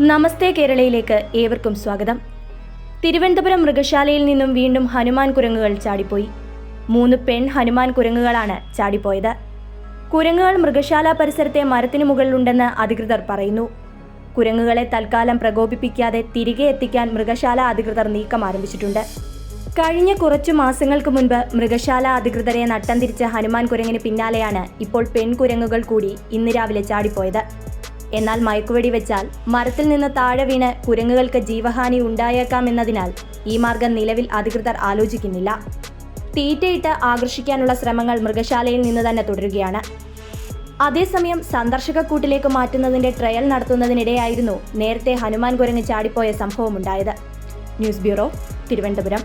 നമസ്തേ കേരളയിലേക്ക് ഏവർക്കും സ്വാഗതം. തിരുവനന്തപുരം മൃഗശാലയിൽ നിന്നും വീണ്ടും ഹനുമാൻ കുരങ്ങുകൾ ചാടിപ്പോയി. മൂന്ന് പെൺ ഹനുമാൻ കുരങ്ങുകളാണ് ചാടിപ്പോയത്. കുരങ്ങുകൾ മൃഗശാല പരിസരത്തെ മരത്തിനു മുകളിലുണ്ടെന്ന് അധികൃതർ പറയുന്നു. കുരങ്ങുകളെ തൽക്കാലം പ്രകോപിപ്പിക്കാതെ തിരികെ എത്തിക്കാൻ മൃഗശാല അധികൃതർ നീക്കം ആരംഭിച്ചിട്ടുണ്ട്. കഴിഞ്ഞ കുറച്ചു മാസങ്ങൾക്ക് മുൻപ് മൃഗശാല അധികൃതരെ നട്ടം തിരിച്ച ഹനുമാൻ കുരങ്ങിന് പിന്നാലെയാണ് ഇപ്പോൾ പെൺകുരങ്ങുകൾ കൂടി ഇന്ന് രാവിലെ ചാടിപ്പോയത്. എന്നാൽ മയക്കുവെടി വെച്ചാൽ മരത്തിൽ നിന്ന് താഴെ വീണ് കുരങ്ങുകൾക്ക് ജീവഹാനി ഉണ്ടായേക്കാമെന്നതിനാൽ ഈ മാർഗം നിലവിൽ അധികൃതർ ആലോചിക്കുന്നില്ല. തീറ്റയിട്ട് ആകർഷിക്കാനുള്ള ശ്രമങ്ങൾ മൃഗശാലയിൽ നിന്ന് തന്നെ തുടരുകയാണ്. അതേസമയം സന്ദർശകക്കൂട്ടിലേക്ക് മാറ്റുന്നതിന്റെ ട്രയൽ നടത്തുന്നതിനിടെയായിരുന്നു നേരത്തെ ഹനുമാൻ കുരങ്ങ് ചാടിപ്പോയ സംഭവമുണ്ടായത്. News bureau Thiruvananthapuram.